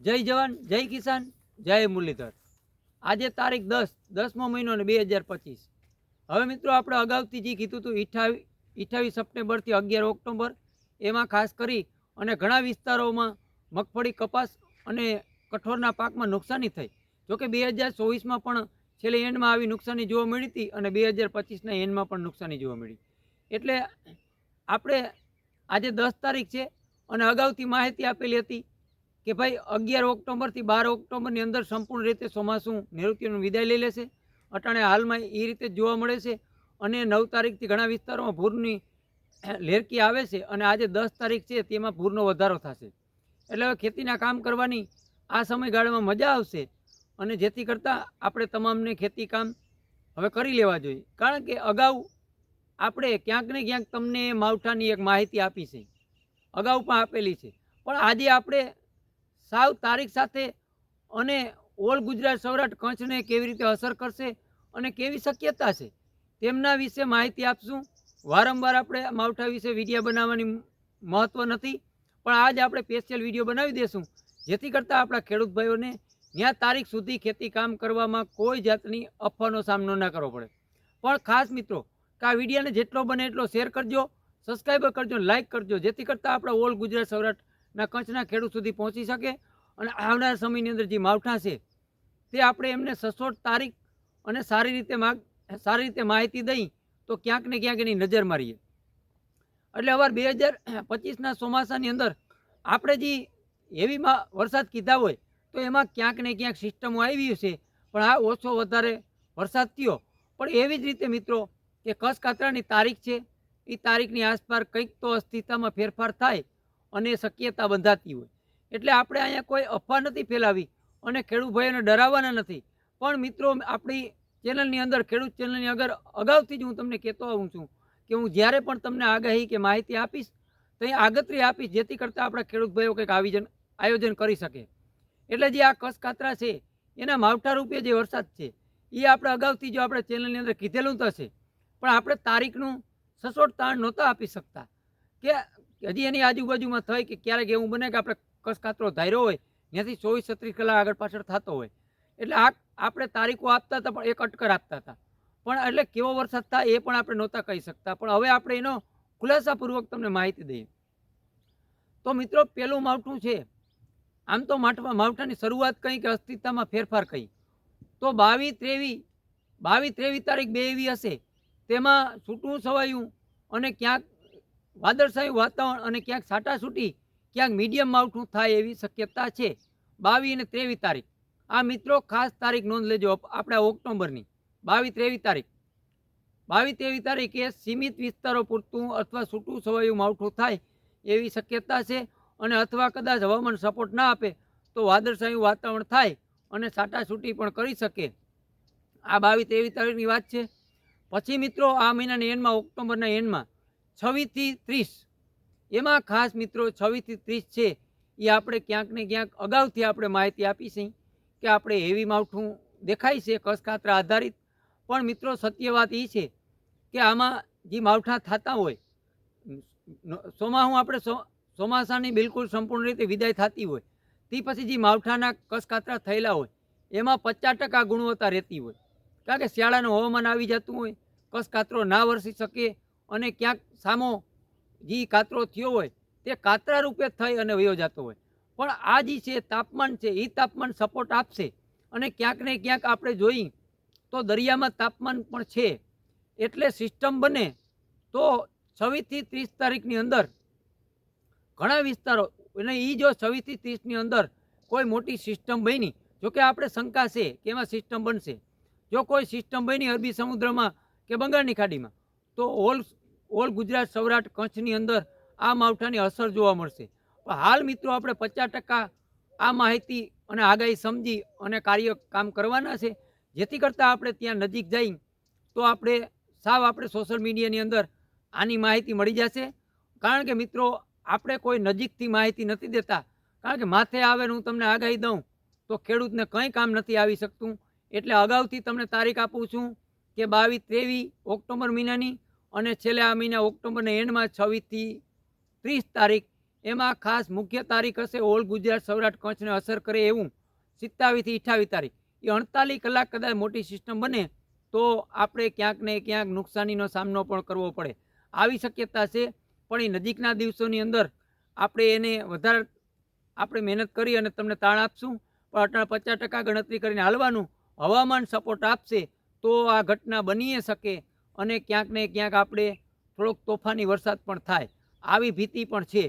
જય જવાન, જય કિસાન, જય મુરલીધર. આજે તારીખ દસ, દસમો મહિનો ને બે હજાર પચીસ. હવે મિત્રો આપણે અગાઉથી જે કીધું હતું, અઠાવી અઠાવીસ સપ્ટેમ્બરથી અગિયાર ઓક્ટોબર, એમાં ખાસ કરી અને ઘણા વિસ્તારોમાં મગફળી કપાસ અને કઠોળના પાકમાં નુકસાની થઈ. જોકે બે હજાર ચોવીસમાં પણ છેલ્લે એન્ડમાં આવી નુકસાની જોવા મળી હતી અને બે હજાર પચીસના એન્ડમાં પણ નુકસાની જોવા મળી. એટલે આપણે આજે દસ તારીખ છે અને અગાઉથી માહિતી આપેલી હતી કે ભાઈ અગિયાર ઓક્ટોબરથી બાર ઓક્ટોબરની અંદર સંપૂર્ણ રીતે ચોમાસું નૈઋત્યનું વિદાય લઈ લેશે. અટાણે હાલમાં એ રીતે જોવા મળે છે અને નવ તારીખથી ઘણા વિસ્તારોમાં ભૂરની લેરકી આવે છે અને આજે દસ તારીખ છે તેમાં ભૂરનો વધારો થશે. એટલે હવે ખેતીના કામ કરવાની આ સમયગાળામાં મજા આવશે અને જેથી કરતાં આપણે તમામને ખેતી કામ હવે કરી લેવા જોઈએ. કારણ કે અગાઉ આપણે ક્યાંક ને ક્યાંક તમને માવઠાની એક માહિતી આપી છે. અગાઉ પણ આપેલી છે. પણ આજે આપણે સાવ તારીખ સાથે અને ઓલ ગુજરાત સૌરાષ્ટ્ર કચ્છને કેવી રીતે અસર કરશે અને કેવી શક્યતા છે તેમના વિશે માહિતી આપશું. વારંવાર આપણે માવઠા વિશે વીડિયો બનાવવાની મહત્ત્વ નથી, પણ આજ આપણે સ્પેશિયલ વીડિયો બનાવી દઈશું જેથી કરતાં આપણા ખેડૂત ભાઈઓને ત્યાં તારીખ સુધી ખેતી કામ કરવામાં કોઈ જાતની અફવાનો સામનો ન કરવો પડે. પણ ખાસ મિત્રો, કે આ વિડીયોને જેટલો બને એટલો શેર કરજો સબસ્ક્રાઈબ કરજો લાઇક કરજો. જેથી કરતાં આપણા ઓલ ગુજરાત સૌરાષ્ટ્રના કચ્છના ખેડૂત સુધી પહોંચી શકે અને આવનાર સમયની અંદર જે માવઠા છે, તે આપણે એમને સચોટ તારીખ અને સારી રીતે માગ, સારી રીતે માહિતી દઈ તો ક્યાંક ને ક્યાંક એની નજર મારીએ. એટલે અવાર બે હજાર પચીસના ચોમાસાની અંદર આપણે જે એવી વરસાદ કીધા હોય તો એમાં ક્યાંક ને ક્યાંક સિસ્ટમો આવી છે, પણ આ ઓછો વધારે વરસાદ થયો. પણ એવી જ રીતે મિત્રો કે કચ્છ કાતરાની તારીખ છે એ તારીખની આસપાસ કંઈક તો અસ્થિરતામાં ફેરફાર થાય અને શક્યતા બંધાતી હોય. એટલે આપણે અહીંયા કોઈ અફવા નથી ફેલાવી અને ખેડૂત ભાઈઓને ડરાવવાના નથી. પણ મિત્રો, આપણી ચેનલની અંદર, ખેડૂત ચેનલની આગળ અગાઉથી જ હું તમને કહેતો આવું છું કે હું જ્યારે પણ તમને આગાહી કે માહિતી આપીશ, તો એ આગતરી આપીશ, જેથી કરતાં આપણા ખેડૂત ભાઈઓ કંઈક આયોજન આયોજન કરી શકે. એટલે જે આ કસકાતરા છે, એના માવઠા રૂપે જે વરસાદ છે, એ આપણે અગાઉથી જો આપણે ચેનલની અંદર કીધેલું તો છે પણ આપણે તારીખનું સચોટ તાણ નહોતા આપી શકતા. કે હજી એની આજુબાજુમાં થઈ કે ક્યારેક એવું બને કે આપણે કસ કાતરો ધાર્યો હોય, ત્યાંથી ચોવીસ છત્રીસ કલાક આગળ પાછળ થતો હોય. એટલે આ આપણે તારીખો આપતા હતા પણ એક અટકર આપતા હતા. પણ એટલે કેવો વરસાદ થાય એ પણ આપણે નહોતા કહી શકતા. પણ હવે આપણે એનો ખુલાસાપૂર્વક તમને માહિતી દઈએ. તો મિત્રો પહેલું માવઠું છે. આમ તો માઠવા, માવઠાની શરૂઆત કહી કે અસ્તિત્વમાં ફેરફાર કહી તો બાવીસ ત્રેવી બાવીસ ત્રેવીસ તારીખ બે એવી હશે. તેમાં છૂટું સવાયું અને ક્યાંક વાદળછાયું વાતાવરણ અને ક્યાંક છાટાછૂટી, ક્યાંક મીડિયમ માવઠું થાય એવી શક્યતા છે. બાવીસ અને ત્રેવીસ તારીખ. આ મિત્રો, ખાસ તારીખ નોંધ લેજો આપણા ઓક્ટોબરની. બાવીસ ત્રેવીસ તારીખ. બાવીસ ત્રેવીસ તારીખે સીમિત વિસ્તારો પૂરતું અથવા છૂટું સવાયું માવઠું થાય એવી શક્યતા છે અને અથવા કદાચ હવામાન સપોર્ટ ના આપે તો વાદળછાયું વાતાવરણ થાય અને છાટાછૂટી પણ કરી શકે. આ બાવીસ ત્રેવીસ તારીખની વાત છે. પછી મિત્રો, આ મહિનાની એન્ડમાં ઓક્ટોબરના એન્ડમાં છવ્વીસથી ત્રીસ. એમાં ખાસ મિત્રો છવ્વીસથી ત્રીસ છે, એ આપણે ક્યાંક ને ક્યાંક અગાઉથી આપણે માહિતી આપી કે આપણે હેવી માવઠું દેખાય છે, કસકાતરા આધારિત. પણ મિત્રો સત્ય વાત એ છે કે આમાં જે માવઠા થતા હોય ચોમાસું આપણે ચોમાસાની બિલકુલ સંપૂર્ણ રીતે વિદાય થતી હોય, તે પછી જે માવઠાના કસકાતરા થયેલા હોય, એમાં પચાસ ટકા ગુણવત્તા રહેતી હોય. કારણ કે શિયાળાનું હવામાન આવી જતું હોય, કસકાતરો ના વરસી શકે અને ક્યાંક સામો જે કાતરો થયો હોય, તે કાતરા રૂપે થઈ અને વયો જતો હોય. પણ આ જે છે, તાપમાન છે એ તાપમાન સપોર્ટ આપશે. અને ક્યાંક ને ક્યાંક આપણે જોઈ, તો દરિયામાં તાપમાન પણ છે. એટલે સિસ્ટમ બને તો છવ્વીસથી ત્રીસ તારીખની અંદર ઘણા વિસ્તારો, અને એ જો છવ્વીસથી ત્રીસની અંદર કોઈ મોટી સિસ્ટમ બની જોકે આપણે શંકા છે કે એમાં સિસ્ટમ બનશે. જો કોઈ સિસ્ટમ બની અરબી સમુદ્રમાં કે બંગાળની ખાડીમાં, તો ઓલ ઓલ ગુજરાત સૌરાષ્ટ્ર કચ્છની અંદર આ માવઠાની અસર જોવા મળશે. પણ હાલ મિત્રો આપણે પચાસ ટકા આ માહિતી અને આગાહી સમજી અને કાર્ય કામ કરવાના છે. જેથી કરતાં આપણે ત્યાં નજીક જઈ તો આપણે સાવ આપણે સોશિયલ મીડિયાની અંદર આની માહિતી મળી જશે. કારણ કે મિત્રો, આપણે કોઈ નજીકથી માહિતી નથી દેતા. કારણ કે માથે આવે હું તમને આગાહી દઉં તો ખેડૂતને કંઈ કામ નથી આવી શકતું. એટલે અગાઉથી તમને તારીખ આપું છું કે બાવીસ ત્રેવીસ ઓક્ટોબર મહિનાની અને છેલ્લે આ મહિના ઓક્ટોબરના એન્ડમાં છવ્વીસથી ત્રીસ તારીખ, એમાં ખાસ મુખ્ય તારીખ હશે ઓલ ગુજરાત સૌરાષ્ટ્ર કચ્છને અસર કરે એવું સિત્તાવીસથી અઠાવીસ તારીખ. એ અડતાલીસ કલાક કદાચ મોટી સિસ્ટમ બને તો આપણે ક્યાંક ને ક્યાંક નુકસાનીનો સામનો પણ કરવો પડે. આવી શક્યતા છે, પણ એ નજીકના દિવસોની અંદર આપણે એને વધારે આપણે મહેનત કરી અને તમને તાણ આપશું. પણ અટાણ પચાસ ટકા ગણતરી કરીને હાલવાનું હવામાન સપોર્ટ આપશે તો આ ઘટના બની શકે. અને ક્યાંક ને ક્યાંક આપણે થોડોક તોફાની વરસાદ પણ થાય. આવી ભીતિ પણ છે.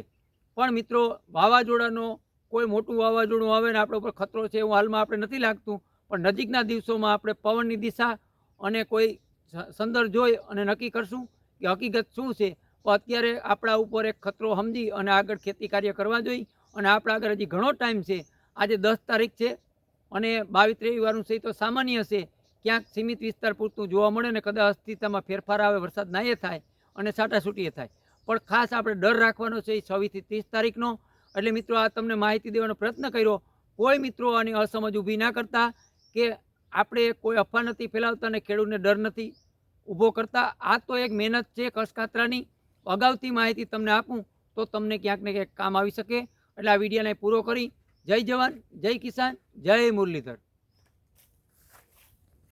પણ મિત્રો, વાવાઝોડાનો કોઈ મોટું વાવાઝોડું આવે ને આપણા ઉપર ખતરો છે એવું હાલમાં આપણે નથી લાગતું. પણ નજીકના દિવસોમાં આપણે પવનની દિશા અને કોઈ સંદર્ભ જોઈ અને નક્કી કરશું કે હકીકત શું છે. તો અત્યારે આપણા ઉપર એક ખતરો સમજી અને આગળ ખેતી કાર્ય કરવા જોઈએ. અને આપણા આગળ હજી ઘણો ટાઈમ છે. આજે દસ તારીખ છે અને બાવીસ ત્રેવીસ વારનું છે તો સામાન્ય છે. ક્યાંક સીમિત વિસ્તાર પૂરતું જોવા મળે ને કદાચ અસ્થિરતામાં ફેરફાર આવે, વરસાદ નાએ થાય અને છાટાછૂટીએ થાય. પણ ખાસ આપણે ડર રાખવાનો છે એ છવ્વીસથી ત્રીસ તારીખનો. એટલે મિત્રો, આ તમને માહિતી દેવાનો પ્રયત્ન કર્યો. કોઈ મિત્રો આની અસમજ ઊભી ના કરતા કે આપણે કોઈ અફવા નથી ફેલાવતા અને ખેડૂતને ડર નથી ઊભો કરતા. આ તો એક મહેનત છે કસકાતરાની. અગાઉથી માહિતી તમને આપું તો તમને ક્યાંક ને ક્યાંક કામ આવી શકે. એટલે આ વિડીયોને પૂરો કરી. જય જવાન, જય કિસાન, જય મુરલીધર.